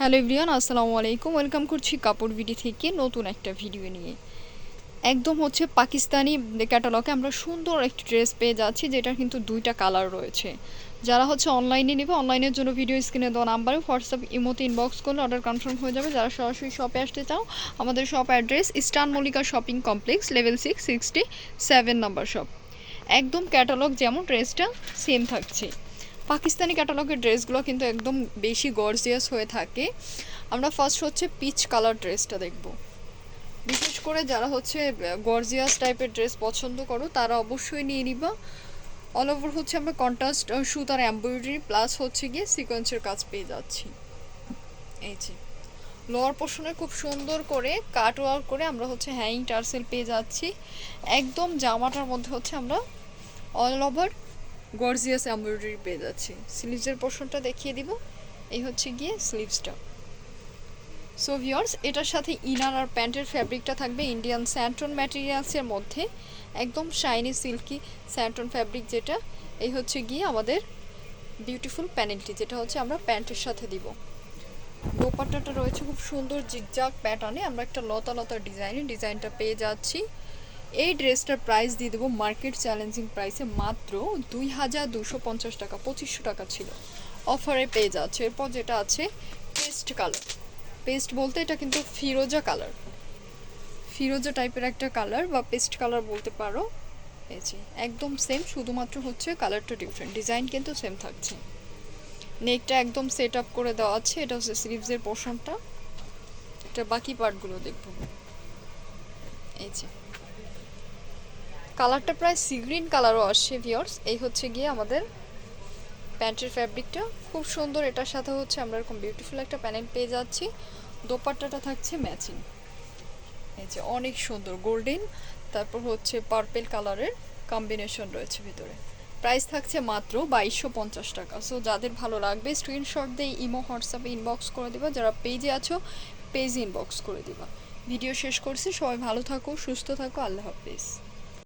Hello everyone, আসসালামু আলাইকুম। Welcome করছি কাপড় ভিডি থেকে নতুন একটা ভিডিও নিয়ে। একদম হচ্ছে পাকিস্তানি ক্যাটালগে আমরা সুন্দর একটি ড্রেস পেয়ে যাচ্ছি, যেটার কিন্তু দুইটা কালার রয়েছে। যারা হচ্ছে অনলাইনে নেবে, অনলাইনের জন্য ভিডিও স্ক্রিনে দেওয়া নাম্বারে হোয়াটসঅ্যাপ, ইমোতে ইনবক্স করলে অর্ডার কনফার্ম হয়ে যাবে। যারা সরাসরি শপে আসতে চাও, আমাদের shop address eastern Mallika shopping complex level six sixty seven number shop একদম ক্যাটালগ যেমন ড্রেসটা সেম থাকছে। পাকিস্তানি ক্যাটালগের ড্রেসগুলো কিন্তু একদম বেশি গর্জিয়াস হয়ে থাকে। আমরা ফার্স্ট হচ্ছে পিচ কালার ড্রেসটা দেখব। বিশেষ করে যারা হচ্ছে গর্জিয়াস টাইপের ড্রেস পছন্দ করো, তারা অবশ্যই নিয়ে নিবা। অল ওভার হচ্ছে আমরা কন্ট্রাস্ট সুতার এমব্রয়ডারি প্লাস হচ্ছে গিয়ে সিকোয়েন্সের কাজ পেয়ে যাচ্ছি। এই যে। লোয়ার পোর্শনে খুব সুন্দর করে কাট ওয়ার্ক করে আমরা হচ্ছে হ্যাঙ্গিং টার্সেল পেয়ে যাচ্ছি। একদম জামাটার মধ্যে হচ্ছে আমরা অল ওভার গর্জিয়াস এমব্রয়ডারি পেয়ে যাচ্ছি। স্লিভসের পোর্শনটা দেখিয়ে দিব। এই হচ্ছে গিয়ে স্লিভসটা। সো ভিওর্স এটার সাথে ইনার আর প্যান্টের ফ্যাব্রিকটা থাকবে। ইন্ডিয়ান স্যান্টন ম্যাটেরিয়ালসের মধ্যে। একদম শাইনি সিল্কি স্যান্টন ফ্যাব্রিক যেটা। এই হচ্ছে গিয়ে আমাদের বিউটিফুল প্যানেলটি যেটা হচ্ছে আমরা প্যান্টের সাথে দিব। দোপাট্টাটা রয়েছে খুব সুন্দর জিগজাগ প্যাটার্নে আমরা একটা লতা লতা ডিজাইনে ডিজাইনটা পেয়ে যাচ্ছি। এই ড্রেসটার প্রাইস দিয়ে দেবো মার্কেট চ্যালেঞ্জিং প্রাইসে মাত্র দুই হাজার দুশো পঞ্চাশ টাকা, পঁচিশশো টাকা ছিল। অফারে পেয়ে যাচ্ছে। এরপর যেটা আছে, পেস্ট কালার। পেস্ট বলতে এটা কিন্তু ফিরোজা কালার। ফিরোজা টাইপের একটা কালার বা পেস্ট কালার বলতে পারো। এই যে, একদম সেম শুধুমাত্র হচ্ছে কালারটা ডিফারেন্ট ডিজাইন কিন্তু সেম থাকছে। নেকটা একদম সেট আপ করে দেওয়া আছে। এটা হচ্ছে স্লিভসের পোর্শনটা এটা বাকি পার্টগুলো দেখব। এই যে কালারটা প্রায় সি গ্রিন কালারও আসছে ভিওর্স এই হচ্ছে গিয়ে আমাদের প্যান্টের ফ্যাব্রিকটা খুব সুন্দর, এটার সাথে হচ্ছে আমরা এরকম বিউটিফুল একটা প্যানেল পেয়ে যাচ্ছি। দোপাট্টাটা থাকছে ম্যাচিং এই যে অনেক সুন্দর গোল্ডেন তারপর হচ্ছে পার্পেল কালারের কম্বিনেশন রয়েছে ভিতরে। প্রাইস থাকছে মাত্র বাইশশো পঞ্চাশ টাকা। সো যাদের ভালো লাগবে স্ক্রিনশট দিয়ে ইমো হোয়াটসঅ্যাপে ইনবক্স করে দিবা। যারা পেজে আছো পেজ ইনবক্স করে দিবা। ভিডিও শেষ করছি। সবাই ভালো থাকো, সুস্থ থাকো। আল্লাহ হাফিজ।